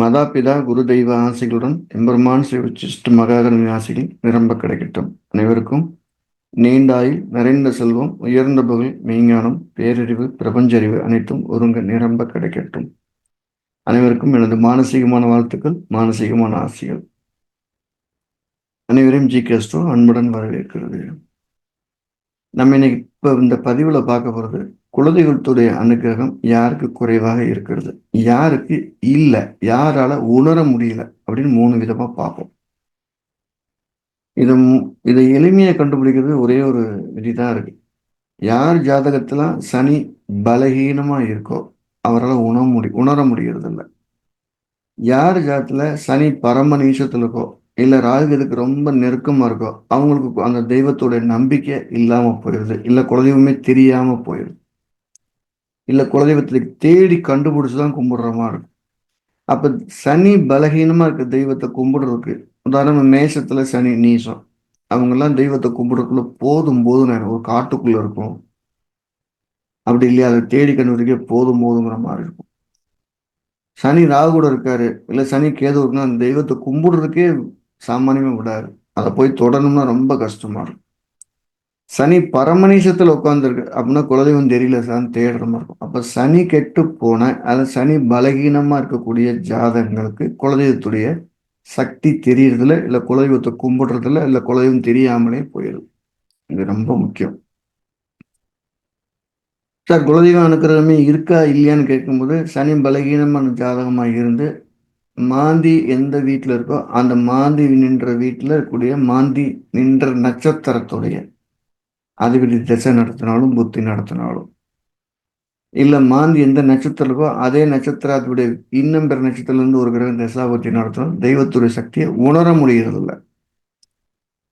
மதாபிதா குரு தெய்வ ஆசைகளுடன் எம்பெருமான் ஸ்ரீ உச்சிஷ்ட மகாகரணி ஆசைகள் நிரம்ப கிடைக்கட்டும். அனைவருக்கும் நீண்டாயில் நிறைந்த செல்வம் உயர்ந்த புகழ் மெய்ஞானம் பேரறிவு பிரபஞ்ச அறிவு அனைத்தும் ஒருங்க நிரம்ப கிடைக்கட்டும். அனைவருக்கும் எனது மானசீகமான வாழ்த்துக்கள் மானசீகமான ஆசைகள். அனைவரையும் ஜி கேஸ்டோ அன்புடன் வரவேற்கிறது. நம்ம இன்னைக்கு இப்ப இந்த பதிவுல பார்க்க போறது குலதெய்வத்துடைய அனுகிரகம் யாருக்கு குறைவாக இருக்கிறது? யாருக்கு இல்லை? யாரால உணர முடியல? அப்படின்னு மூணு விதமா பார்ப்போம். இதை இதை எளிமையை கண்டுபிடிக்கிறது ஒரே ஒரு விதிதான் இருக்கு. யார் ஜாதகத்துல சனி பலகீனமா இருக்கோ அவரால் உணர முடி உணர முடிகிறது இல்லை யார் ஜாதத்துல சனி பரம நீசத்துல இருக்கோ இல்லை ராகு இதுக்கு ரொம்ப நெருக்கமாக இருக்கோ அவங்களுக்கு அந்த தெய்வத்தோட நம்பிக்கை இல்லாமல் போயிடுது. இல்லை குலதெய்வமே தெரியாமல் போயிடுது. இல்லை குலதெய்வத்தை தேடி கண்டுபிடிச்சுதான் கும்பிடுற மாதிரி இருக்கும் அப்போ சனி பலகீனமாக இருக்க தெய்வத்தை கும்பிடுறதுக்கு உதாரணம் மேஷத்தில் சனி நீசம் அவங்கெல்லாம் தெய்வத்தை கும்பிடுறதுக்குள்ள போதும் போதும் நான் ஒரு காட்டுக்குள்ளே இருக்கும். அப்படி இல்லையா? அதை தேடி கண்டுபிடிக்க போதும் போதுங்கிற மாதிரி இருக்கும். சனி ராகு கூட இருக்காரு. இல்லை சனி கேது இருக்குன்னா அந்த தெய்வத்தை கும்பிடுறதுக்கே சாமானியமாக விடாது. அதை போய் தொடரணும்னா ரொம்ப கஷ்டமா இருக்கும். சனி பரமநீசத்துல உட்காந்துருக்கு அப்படின்னா குலதெய்வம் தெரியல சார் தேடுற மாதிரி இருக்கும். அப்போ சனி கெட்டு போன அது சனி பலகீனமாக இருக்கக்கூடிய ஜாதகங்களுக்கு குலதெய்வத்துடைய சக்தி தெரியறதில்ல இல்லை குலதெய்வத்தை கும்பிடுறதில்ல இல்லை குலதெய்வம் தெரியாமலே போயிடும் இது ரொம்ப முக்கியம். சார் குலதெய்வம் அனுக்கிறதுமே இருக்கா இல்லையான்னு கேட்கும்போது சனி பலகீனமான ஜாதகமாக இருந்து மாந்தி எந்த வீட்டில் இருக்கோ அந்த மாந்தி நின்ற வீட்டில் இருக்கக்கூடிய மாந்தி நின்ற நட்சத்திரத்துடைய அதிபதி திசை நடத்தினாலும் புத்தி நடத்தினாலும். இல்லை மாந்தி எந்த நட்சத்திரம் இருக்கோ அதே நட்சத்திரத்துடைய இன்னும் பிற நட்சத்திரத்துலேருந்து ஒரு கிரகம் தசாபத்தி நடத்தினாலும் தெய்வத்துடைய சக்தியை உணர முடிகிறது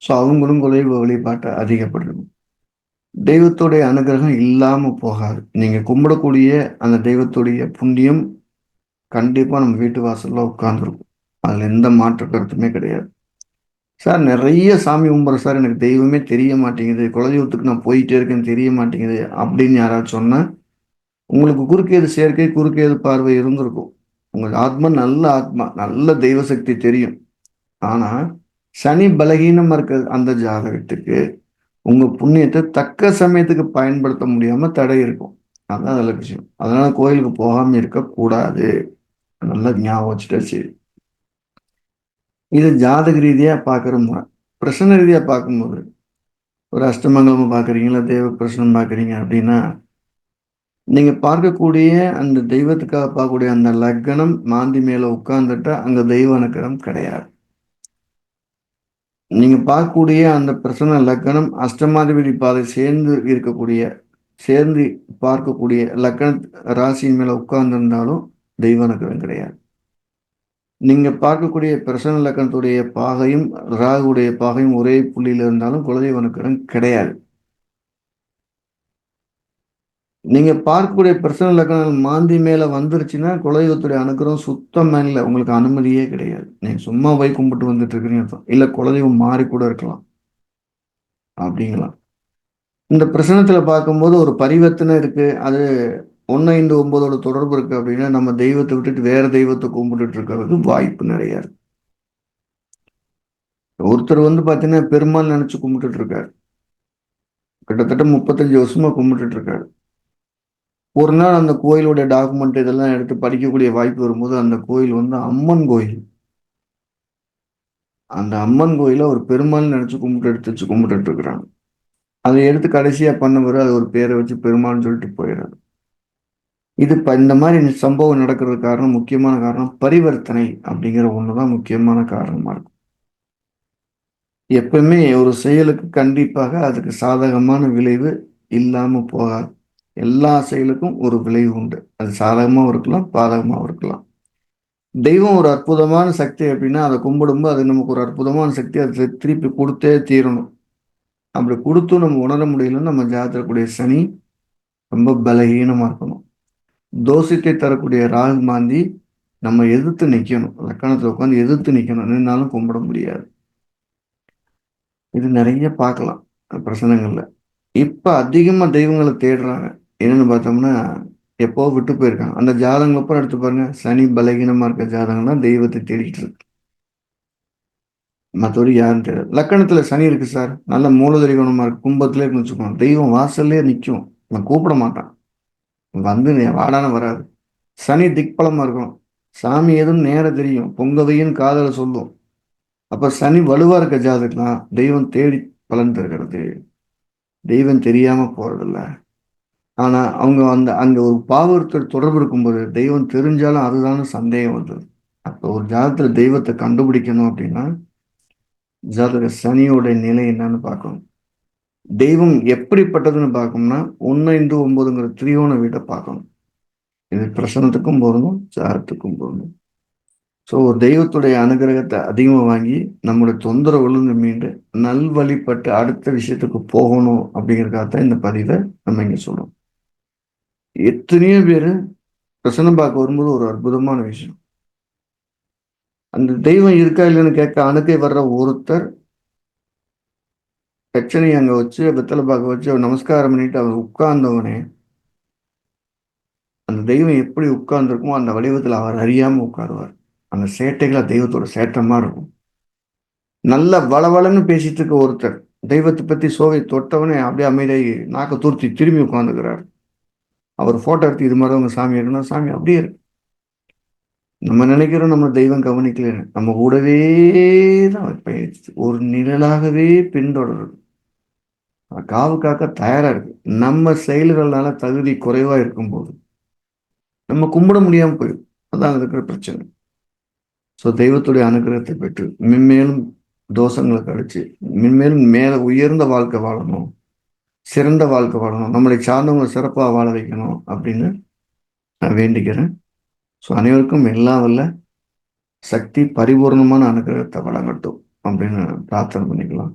ஸோ அவங்களும் குலைவு வழிபாட்டை அதிகப்படுத்தணும். தெய்வத்துடைய அனுகிரகம் இல்லாமல் போகாது. நீங்கள் கும்பிடக்கூடிய அந்த தெய்வத்துடைய புண்ணியம் கண்டிப்பாக நம்ம வீட்டு வாசலில் உட்காந்துருக்கும் அதில் எந்த மாற்று கருத்துமே கிடையாது. சார் நிறைய சாமி கும்பிட்றேன் சார் எனக்கு தெய்வமே தெரிய மாட்டேங்குது. குலதெய்வத்துக்கு நான் போயிட்டே இருக்கேன்னு தெரிய மாட்டேங்குது அப்படின்னு யாராவது சொன்னால் உங்களுக்கு குறுக்கேது சேர்க்கை குறுக்கேது பார்வை இருந்திருக்கும். உங்கள் ஆத்மா நல்ல ஆத்மா நல்ல தெய்வ சக்தி தெரியும். ஆனால் சனி பலகீனமாக இருக்கிற அந்த ஜாதகத்துக்கு உங்கள் புண்ணியத்தை தக்க சமயத்துக்கு பயன்படுத்த முடியாமல் தடை இருக்கும். அதுதான் அதில் விஷயம். அதனால் கோயிலுக்கு போகாமல் இருக்கக்கூடாது. நல்லா ஞாபகம் வச்சுட்டா சரி இது ஜாதக ரீதியாக பார்க்குற முறை. பிரசன ரீதியாக பார்க்கும்போது ஒரு அஷ்டமங்கலம் பார்க்குறீங்களா தெய்வ பிரசனம் பார்க்குறீங்க அப்படின்னா நீங்கள் பார்க்கக்கூடிய அந்த தெய்வத்துக்காக பார்க்கக்கூடிய அந்த லக்கணம் மாந்தி மேலே உட்கார்ந்துட்டா அங்கே தெய்வ அனுக்கிரம் கிடையாது. நீங்கள் பார்க்கக்கூடிய அந்த பிரசன லக்கணம் அஷ்டமாதிபதி பாதை சேர்ந்து இருக்கக்கூடிய சேர்ந்து பார்க்கக்கூடிய லக்கண ராசியின் மேலே உட்கார்ந்துருந்தாலும் தெய்வ கிடையாது. நீங்க பார்க்கக்கூடிய பிரசன லக்கணத்துடைய பாகையும் ராகுடைய பாகையும் ஒரே புள்ளியில இருந்தாலும் குலதெய்வ அனுக்கிறம் கிடையாது. நீங்க பார்க்கக்கூடிய பிரசன லக்கணங்கள் மாந்தி மேல வந்துருச்சுன்னா குலதெய்வத்துடைய அனுக்கிறம் சுத்தமா இல்லை உங்களுக்கு அனுமதியே கிடையாது. நீங்க சும்மா போய் கும்பிட்டு வந்துட்டு இருக்கிறீங்க இல்ல குலதெய்வம் மாறி கூட இருக்கலாம். அப்படிங்களாம் இந்த பிரசனத்துல பார்க்கும்போது ஒரு பரிவர்த்தனை இருக்கு. அது ஒன்று ஐந்து ஒன்பதோட தொடர்பு இருக்கு அப்படின்னா நம்ம தெய்வத்தை விட்டுட்டு வேற தெய்வத்தை கும்பிட்டுட்டு இருக்கிறதுக்கு வாய்ப்பு நிறைய இருக்கு. ஒருத்தர் வந்து பார்த்தீங்கன்னா பெருமாள் நினைச்சு கும்பிட்டுட்டு இருக்காரு கிட்டத்தட்ட முப்பத்தஞ்சு வருஷமா கும்பிட்டுட்டு இருக்காரு ஒரு நாள் அந்த கோயிலுடைய டாக்குமெண்ட் இதெல்லாம் எடுத்து படிக்கக்கூடிய வாய்ப்பு வரும்போது அந்த கோயில் வந்து அம்மன் கோயில். அந்த அம்மன் கோயில ஒரு பெருமாள் நினைச்சு கும்பிட்டு எடுத்து வச்சு கும்பிட்டுட்டு இருக்கிறாங்க அதை எடுத்து கடைசியா பண்ணவர் அது ஒரு பேரை வச்சு பெருமாள்னு சொல்லிட்டு போயிடுறாரு. இது இப்போ இந்த மாதிரி சம்பவம் நடக்கிறது காரணம் முக்கியமான காரணம் பரிவர்த்தனை அப்படிங்கிற ஒன்று தான் முக்கியமான காரணமாக இருக்கும். எப்பவுமே ஒரு செயலுக்கு கண்டிப்பாக அதுக்கு சாதகமான விளைவு இல்லாமல் போகாது. எல்லா செயலுக்கும் ஒரு விளைவு உண்டு. அது சாதகமாகவும் இருக்கலாம் பாதகமாகவும் இருக்கலாம். தெய்வம் ஒரு அற்புதமான சக்தி அப்படின்னா அதை கும்பிடும்போது அது நமக்கு ஒரு அற்புதமான சக்தி அதை திருப்பி கொடுத்தே தீரணும். அப்படி கொடுத்தும் நம்ம உணர முடியலன்னு நம்ம ஜாத்திரக்கூடிய சனி ரொம்ப பலகீனமாக இருக்கும். தோஷத்தை தரக்கூடிய ராகு மாந்தி நம்ம எதிர்த்து நிற்கணும் லக்கணத்தில் உட்காந்து எதிர்த்து நிற்கணும் நின்னாலும் கும்பிட முடியாது. இது நிறைய பார்க்கலாம் பிரச்சனைகள்ல இப்போ அதிகமா தெய்வங்களை தேடுறாங்க. என்னன்னு பார்த்தோம்னா எப்போ விட்டு போயிருக்காங்க. அந்த ஜாதகம் அப்புறம் எடுத்து பாருங்க. சனி பலகீனமா இருக்க ஜாதகம் தான் தெய்வத்தை தேடிட்டு இருக்கு. மற்றபடி யாரும் தெரியாது லக்கணத்துல சனி இருக்கு சார். நல்ல மூலதரி குணமா இருக்கு. கும்பத்திலே இருக்குன்னு வச்சுக்கோங்க. தெய்வம் வாசல்லே நிற்கும் நான் கூப்பிட மாட்டான். வந்து வாடான வராது. சனி திக்பலமாக இருக்கும் சாமி எதுவும் நேரம் தெரியும். பொங்கவையும் காதல சொல்லும். அப்போ சனி வலுவாக இருக்க ஜாதகம்னா தெய்வம் தேடி பலன் தருகிறது. தெய்வம் தெரியாமல் போகிறதில்ல ஆனால் அவங்க அந்த அங்கே ஒரு பாவர்த்தர் தொடர்பு இருக்கும்போது தெய்வம் தெரிஞ்சாலும் அதுதான் சந்தேகம் வந்தது அப்போ ஒரு ஜாதகத்தில் தெய்வத்தை கண்டுபிடிக்கணும் அப்படின்னா ஜாதக சனியோட நிலை என்னன்னு பார்க்கணும். தெய்வம் எப்படிப்பட்டதுன்னு பார்க்கணும்னா ஒன்று இந்து ஒன்பதுங்கிற திரியோண வீட்டை பார்க்கணும். இது பிரசனத்துக்கும் பொருந்தும் சாரத்துக்கும் பொருந்தும் ஸோ ஒரு தெய்வத்துடைய அனுகிரகத்தை அதிகமாக வாங்கி நம்முடைய தொந்தரவுலேருந்து மீண்டு நல்வழிப்பட்டு அடுத்த விஷயத்துக்கு போகணும் அப்படிங்கிறதுக்காகத்தான் இந்த பதிவை நம்ம இங்கே சொல்றோம். எத்தனையோ பேர் பிரசனம் பார்க்க வரும்போது ஒரு அற்புதமான விஷயம். அந்த தெய்வம் இருக்கா இல்லைன்னு கேட்க அணுக்கை வர்ற ஒருத்தர் பிரச்சனையை அங்க வச்சு வெத்தலை பார்க்க வச்சு அவர் நமஸ்காரம் பண்ணிட்டு அவர் உட்கார்ந்தவனே அந்த தெய்வம் எப்படி உட்கார்ந்துருக்குமோ அந்த வடிவத்தில் அவர் அறியாம உட்காருவார். அந்த சேட்டைகளை தெய்வத்தோட சேட்டமாக இருக்கும். நல்ல வளவளன்னு பேசிட்டு இருக்க ஒருத்தர் தெய்வத்தை பத்தி சோவை தொட்டவனே அப்படியே அமைதியாகி நாக்க தூர்த்தி திரும்பி உட்காந்துக்கிறார் அவர் போட்டோ எடுத்து இது மாதிரி அவங்க சாமி இருக்குன்னா சாமி அப்படியே இருக்கு. நம்ம நினைக்கிறோம் நம்ம தெய்வம் கவனிக்கல நம்ம கூடவே தான் பயிற்சி ஒரு நிழலாகவே பின்தொடரும் காவு காக்க தயாராக இருக்கு. நம்ம செயல்கள்னால தகுதி குறைவாக இருக்கும்போது நம்ம கும்பிட முடியாமல் போயிடும். அதான் இருக்கிற பிரச்சனை. ஸோ தெய்வத்துடைய அனுகிரகத்தை பெற்று மென்மேலும் தோஷங்களை கழிச்சு மென்மேலும் மேலே உயர்ந்த வாழ்க்கை வாழணும் சிறந்த வாழ்க்கை வாழணும் நம்மளை சார்ந்தவங்களை சிறப்பாக வாழ வைக்கணும் அப்படின்னு நான் வேண்டிக்கிறேன். ஸோ அனைவருக்கும் எல்லாம் வல்ல சக்தி பரிபூர்ணமான அனுகிரகத்தை வழங்கட்டும் அப்படின்னு பிரார்த்தனை பண்ணிக்கலாம்.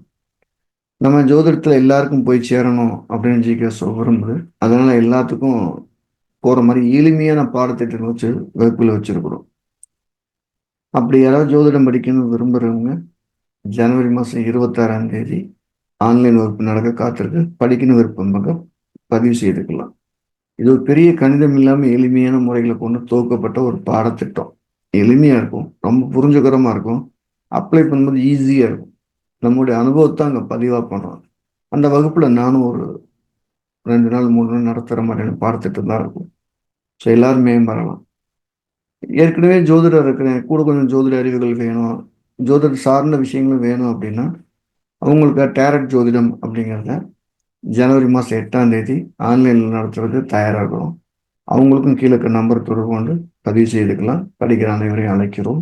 நம்ம ஜோதிடத்தில் எல்லாருக்கும் போய் சேரணும் அப்படின்னு ஜிகே சொல் விரும்புது. அதனால எல்லாத்துக்கும் போகிற மாதிரி எளிமையான பாடத்திட்டங்கள் வச்சு வகுப்பில் வச்சுருக்குறோம். அப்படி யாராவது ஜோதிடம் படிக்கணும்னு விரும்புகிறவங்க ஜனவரி மாதம் இருபத்தாறாம் தேதி ஆன்லைன் வகுப்பு நடக்க காத்திருக்கு. படிக்கணும் விருப்பமாக பதிவு செய்துக்கலாம். இது ஒரு பெரிய கணிதம் இல்லாமல் எளிமையான முறைகளை கொண்டு துவக்கப்பட்ட ஒரு பாடத்திட்டம். எளிமையாக இருக்கும். ரொம்ப புரிஞ்சுக்கரமாக இருக்கும். அப்ளை பண்ணும்போது ஈஸியாக இருக்கும். நம்முடைய அனுபவத்தை அங்கே பதிவாக பண்ணுறோம் அந்த வகுப்பில் நானும் ஒரு ரெண்டு நாள் மூணு நாள் நடத்துகிற மாதிரியான பார்த்துட்டு தான் இருக்கும். ஸோ எல்லாருமே வரலாம். ஏற்கனவே ஜோதிடர் இருக்கிறேன். கூட கொஞ்சம் ஜோதிட அறிவுகள் வேணும். ஜோதிட சார்ந்த விஷயங்களும் வேணும் அப்படின்னா அவங்களுக்கு டேரட் ஜோதிடம் அப்படிங்கிறத ஜனவரி மாதம் எட்டாம் தேதி ஆன்லைனில் நடத்துறது தயாராகிறோம் அவங்களுக்கும் கீழே நம்பர் தொடர்பு கொண்டு பதிவு செய்துக்கலாம். படிக்கிற அனைவரையும் அழைக்கிறோம்.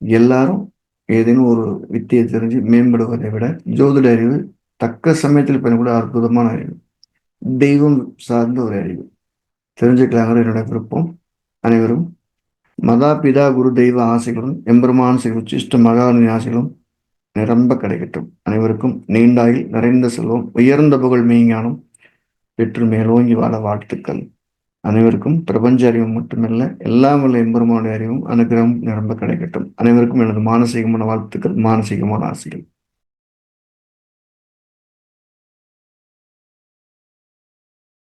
எல்லாரும் ஏதேனும் ஒரு வித்தியை தெரிஞ்சு மேம்படுவதை விட ஜோதிட அறிவு தக்க சமயத்தில் பயன்படும் அற்புதமான அறிவு. தெய்வம் சார்ந்த ஒரு அறிவு. தெரிஞ்சுக்கலாங்கிற என்னுடைய விருப்பம். அனைவரும் மதா பிதா குரு தெய்வ ஆசைகளும் எம்பெருமான உச்சிஷ்ட மகாநிதி ஆசைகளும் நிரம்ப கிடைக்கட்டும். அனைவருக்கும் நீண்டாயில் நிறைந்த செல்வம் உயர்ந்த புகழ் மெய்ஞானம் பெற்று மேலோங்கி வாழ வாழ்த்துக்கள். அனைவருக்கும் பிரபஞ்ச அறிவும் மட்டுமல்ல எல்லாம் வல்ல எம்பெருமானுடைய அறிவும் அனுகிரகம் நிரம்ப கிடைக்கட்டும். அனைவருக்கும் எனது மானசீகமான வாழ்த்துக்கள் மானசீகமான ஆசைகள்.